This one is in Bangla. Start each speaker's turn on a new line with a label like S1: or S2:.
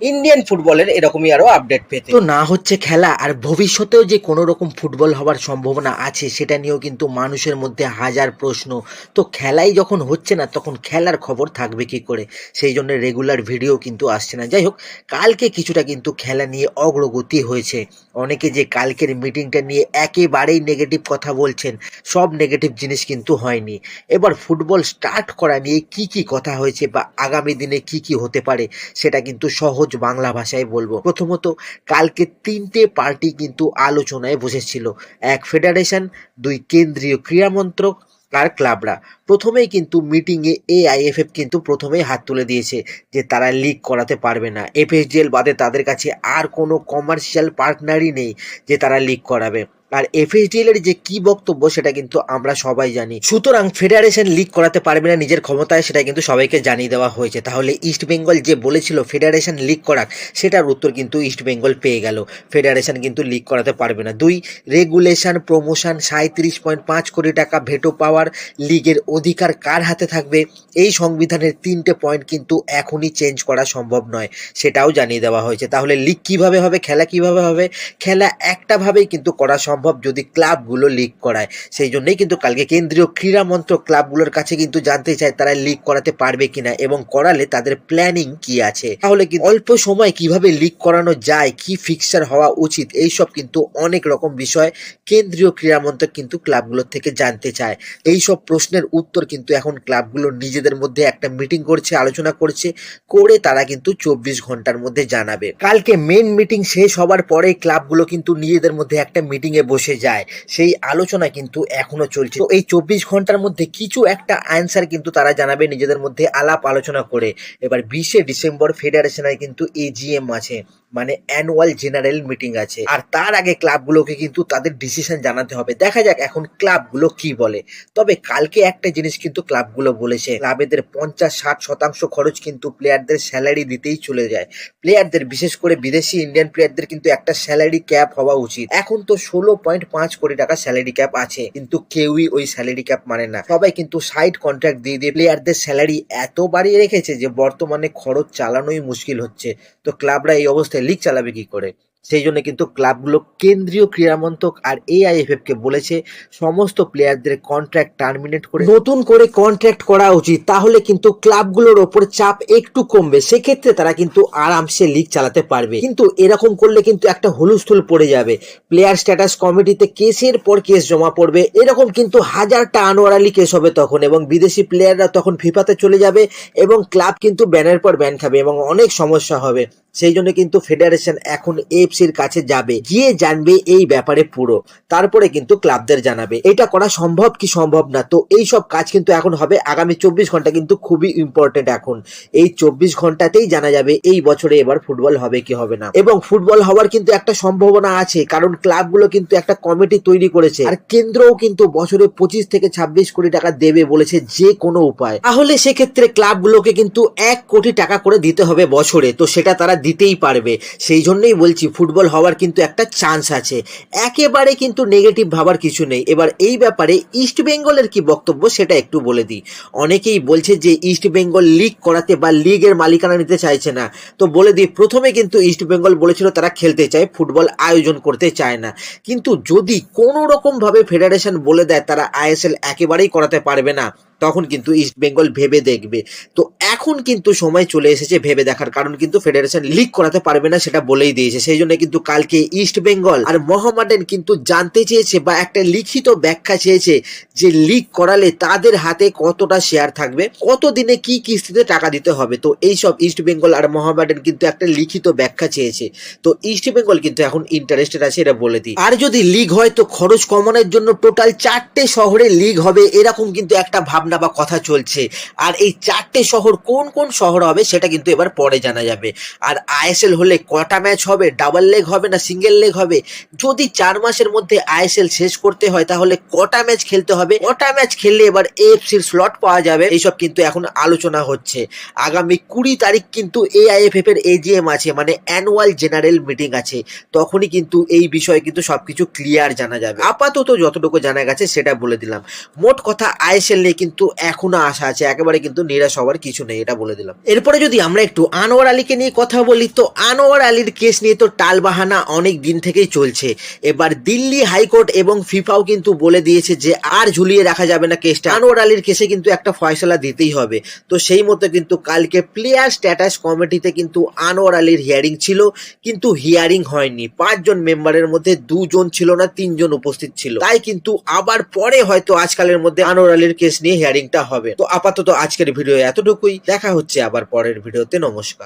S1: ইন্ডিয়ান ফুটবলের এরকমই আরও আপডেট পেতে।
S2: তো না হচ্ছে খেলা, আর ভবিষ্যতেও যে কোনো রকম ফুটবল হওয়ার সম্ভাবনা আছে, সেটা নিয়েও কিন্তু মানুষের মধ্যে হাজার প্রশ্ন। তো খেলাই যখন হচ্ছে না, তখন খেলার খবর থাকবে কি করে? সেই জন্য রেগুলার ভিডিও কিন্তু আসছে না। যাই হোক, কালকে কিছুটা কিন্তু খেলা নিয়ে অগ্রগতি হয়েছে। অনেকে যে কালকের মিটিংটা নিয়ে একেবারেই নেগেটিভ কথা বলছেন, সব নেগেটিভ জিনিস কিন্তু হয়নি। এবার ফুটবল স্টার্ট করা নিয়ে কি কি কথা হয়েছে বা আগামী দিনে কি কি হতে পারে, সেটা কিন্তু সহজ বাংলা ভাষায় বলব। প্রথমত, কালকে তিনটে পার্টি কিন্তু আলোচনায় বসেছিল। এক ফেডারেশন, দুই কেন্দ্রীয় ক্রীড়া মন্ত্রক আর ক্লাবরা। প্রথমেই কিন্তু মিটিংয়ে এআইএফএফ কিন্তু প্রথমেই হাত তুলে দিয়েছে যে তারা লিগ করাতে পারবে না। এফএসডিএল বাদে তাদের কাছে আর কোনো কমার্শিয়াল পার্টনারই নেই যে তারা লিগ করাবে। আর এফএসডিএল এর যে কি বক্তব্য সেটা কিন্তু আমরা সবাই জানি। সুতরাং ফেডারেশন লিগ করাতে পারবে না নিজের ক্ষমতায়, সেটা কিন্তু সবাইকে জানিয়ে দেওয়া হয়েছে। তাহলে ইস্ট বেঙ্গল যে বলেছিল ফেডারেশন লিগ করাক, সেটার উত্তর কিন্তু ইস্ট বেঙ্গল পেয়ে গেল। ফেডারেশন কিন্তু লিগ করাতে পারবে না। দুই রেগুলেশন প্রমোশন সাঁত্রিশ পয়েন্ট পাঁচ কোটি টাকা ভেটো পাওয়ার লিগের অধিকার কার হাতে থাকবে? এই সংবিধানের তিনটে পয়েন্ট কিন্তু এখনই চেঞ্জ করা সম্ভব নয়, সেটাও জানিয়ে দেওয়া হয়েছে। তাহলে লিগ কীভাবে হবে? খেলা কীভাবে হবে? খেলা একটাভাবেই কিন্তু করা সম্ভব যদি ক্লাবগুলো লিগ করায়। সেই জন্যই কিন্তু কালকে কেন্দ্রীয় ক্রীড়া মন্ত্রক ক্লাবগুলোর কাছে কিন্তু জানতে চায় তারা লিক করাতে পারবে কিনা এবং করালে তাদের প্ল্যানিং কি আছে। তাহলে কি অল্প সময় কীভাবে লিক করানো যায়, কি ফিক্সার হওয়া উচিত এই সব কিন্তু অনেক রকম বিষয় কেন্দ্রীয় ক্রীড়া মন্ত্রক কিন্তু ক্লাবগুলোর থেকে জানতে চায়। এই সব প্রশ্নের উত্তর কিন্তু এখন ক্লাবগুলো নিজেদের মধ্যে একটা মিটিং করছে, আলোচনা করছে, করে তারা কিন্তু চব্বিশ ঘণ্টার মধ্যে জানাবে। কালকে মেন মিটিং শেষ হবার পরে ক্লাবগুলো কিন্তু নিজেদের মধ্যে একটা মিটিং এ বসে যায়। সেই আলোচনা কিন্তু এখনও চলছে। তো এই চব্বিশ ঘণ্টার মধ্যে কিছু একটা আনসার কিন্তু তারা জানাবে নিজেদের মধ্যে আলাপ আলোচনা করে। এবার বিশে ডিসেম্বর ফেডারেশনের কিন্তু এজিএম আছে মানে অ্যানুয়াল জেনারেল মিটিং আছে। আর তার আগে ক্লাবগুলোকে কিন্তু তাদের ডিসিশন জানাতে হবে। দেখা যাক এখন ক্লাবগুলো কি বলে। তবে কালকে একটা জিনিস কিন্তু ক্লাবগুলো বলেছে ক্লাবেদের পঞ্চাশ, ষাট শতাংশ খরচ কিন্তু প্লেয়ারদের স্যালারি দিতেই চলে যায়। প্লেয়ারদের বিশেষ করে বিদেশি ইন্ডিয়ান প্লেয়ারদের কিন্তু একটা স্যালারি ক্যাপ হওয়া উচিত। এখন তো ষোলো পয়েন্ট পাঁচ কোটি টাকা স্যালারি ক্যাপ আছে, কিন্তু কেউই ওই স্যালারি ক্যাপ মানে না। সবাই কিন্তু সাইড কন্ট্রাক্ট দিয়ে দিয়ে প্লেয়ারদের স্যালারি এত বাড়িয়ে রেখেছে যে বর্তমানে খরচ চালানোই মুশকিল হচ্ছে। তো ক্লাবরা এই অবস্থায় লিগ চালাবে কি করে? সেই জন্য কিন্তু ক্লাবগুলো কেন্দ্রীয় ক্রীড়া মন্ত্রক আর এআইএফএফ কে বলেছে সমস্ত প্লেয়ারদের কন্ট্রাক্ট টার্মিনেট করে নতুন করে কন্ট্রাক্ট করা উচিত। তাহলে কিন্তু ক্লাবগুলোর ওপর চাপ একটু কমবে। সেক্ষেত্রে তারা কিন্তু আরামসে লিগ চালাতে পারবে। কিন্তু এরকম করলে কিন্তু একটা হুলুস্থুল পড়ে যাবে। প্লেয়ার স্ট্যাটাস কমিটিতে কেসের পর কেস জমা পড়বে। এরকম কিন্তু হাজারটা আনোয়ারালি কেস হবে তখন এবং বিদেশি প্লেয়াররা তখন ফিফাতে চলে যাবে এবং ক্লাব কিন্তু ব্যানের পর ব্যান খাবে এবং অনেক সমস্যা হবে। সেই জন্য কিন্তু ফেডারেশন এখন এফসির কাছে যাবে, গিয়ে জানবে এই ব্যাপারে পুরো। তারপরে কিন্তু ক্লাবদের জানাবে। এটা করা সম্ভব কি সম্ভব না? তো এই সব কাজ কিন্তু এখন হবে। আগামী চব্বিশ ঘণ্টা কিন্তু খুবই ইম্পর্টেন্ট এখন। এই চব্বিশ ঘন্টাতেই জানা যাবে এই বছরে এবার ফুটবল হবে কি হবে না। এবং ফুটবল হওয়ার কিন্তু একটা সম্ভাবনা আছে, কারণ ক্লাবগুলো কিন্তু একটা কমিটি তৈরি করেছে। আর কেন্দ্রও কিন্তু বছরে পঁচিশ থেকে ছাব্বিশ কোটি টাকা দেবে বলেছে যে কোনো উপায়। তাহলে সেক্ষেত্রে ক্লাবগুলোকে কিন্তু এক কোটি টাকা করে দিতে হবে বছরে। তো সেটা তারা দিতেই পারবে। সেই জন্যই বলছি ফুটবল হওয়ার কিন্তু একটা চান্স আছে। একেবারে কিন্তু নেগেটিভ ভাবার কিছু নেই। এবার এই ব্যাপারে ইস্ট বেঙ্গলের কি বক্তব্য সেটা একটু বলে দিই। অনেকেই বলছে যে ইস্ট বেঙ্গল লিগ করাতে বা লিগের মালিকানা নিতে চাইছে না। তো বলে দিই, প্রথমে কিন্তু ইস্ট বেঙ্গল বলেছিল তারা খেলতে চায়, ফুটবল আয়োজন করতে চায় না। কিন্তু যদি কোনো রকম ভাবে ফেডারেশন বলে দেয়, তারা আইএসএল একেবারেই করাতে পারবে না। তখন কিন্তু ইস্ট বেঙ্গল ভেবে দেখবে। তো এখন কিন্তু সময় চলে এসেছে ভেবে দেখার, কারণ কিন্তু ফেডারেশন লিক করাতে পারবে না সেটা বলেই দিয়েছে। সেই জন্য কিন্তু কালকে ইস্ট বেঙ্গল আর মোহামেডান কিন্তু জানতে চেয়েছে বা একটা লিখিত ব্যাখ্যা চেয়েছে যে লিক করালে তাদের হাতে কতটা শেয়ার থাকবে কত দিনে কি কিস্তিতে টাকা দিতে হবে। তো এইসব ইস্ট বেঙ্গল আর মোহামেডান কিন্তু একটা লিখিত ব্যাখ্যা চেয়েছে। তো ইস্ট বেঙ্গল কিন্তু এখন ইন্টারেস্টেড আছে এটা বলে দিই। আর যদি লিগ হয় তো খরচ কমানোর জন্য টোটাল চারটে শহরে লিগ হবে, এরকম কিন্তু একটা ভাবনা ভাবনা বা কথা চলছে। আর এই চারটে শহর কোন কোন শহর হবে সেটা কিন্তু এবার পরে জানা যাবে। আর আইএসএল হলে কটা ম্যাচ হবে? ডাবল লেগ হবে না সিঙ্গেল লেগ হবে? যদি চার মাসের মধ্যে আইএসএল শেষ করতে হয়, তাহলে কটা ম্যাচ খেলতে হবে? কটা ম্যাচ খেললে এবার এএফসির স্লট পাওয়া যাবে? এইসব কিন্তু এখন আলোচনা হচ্ছে। আগামী কুড়ি তারিখ কিন্তু এআইএফএফ এর এজিএম আছে মানে অ্যানুয়াল জেনারেল মিটিং আছে। তখনই কিন্তু এই বিষয়ে কিন্তু সবকিছু ক্লিয়ার জানা যাবে। আপাতত যতটুকু জানা গেছে সেটা বলে দিলাম। মোট কথা আইএসএল নিয়ে কিন্তু এখনও আশা আছে, একেবারে কিন্তু নিরাশ হওয়ার কিছু নেই, এটা বলে দিলাম। এরপরে যদি আমরা একটু আনোয়ার আলীকে নিয়ে কথা বলি, তো আনোয়ার আলীর কেস নিয়ে তো টালবাহানা অনেক দিন থেকেই চলছে। এবার দিল্লি হাইকোর্ট এবং ফিফাও কিন্তু বলে দিয়েছে যে আর ঝুলিয়ে রাখা যাবে না কেসটা। আনোয়ার আলীর কেসে কিন্তু একটা ফয়সলা দিতেই হবে। তো সেই মতো কিন্তু কালকে প্লেয়ার স্ট্যাটাস কমিটিতে কিন্তু আনোয়ার আলীর হিয়ারিং ছিল, কিন্তু হিয়ারিং হয়নি। পাঁচজন মেম্বারের মধ্যে দুজন ছিল না, তিনজন উপস্থিত ছিল। তাই কিন্তু আবার পরে হয়তো আজকালের মধ্যে আনোয়ার আলীর কেস নিয়ে হিয়ারিংটা হবে। তো আপাতত আজকের ভিডিও এতটুকুই। দেখা হচ্ছে আবার পরের ভিডিওতে। নমস্কার।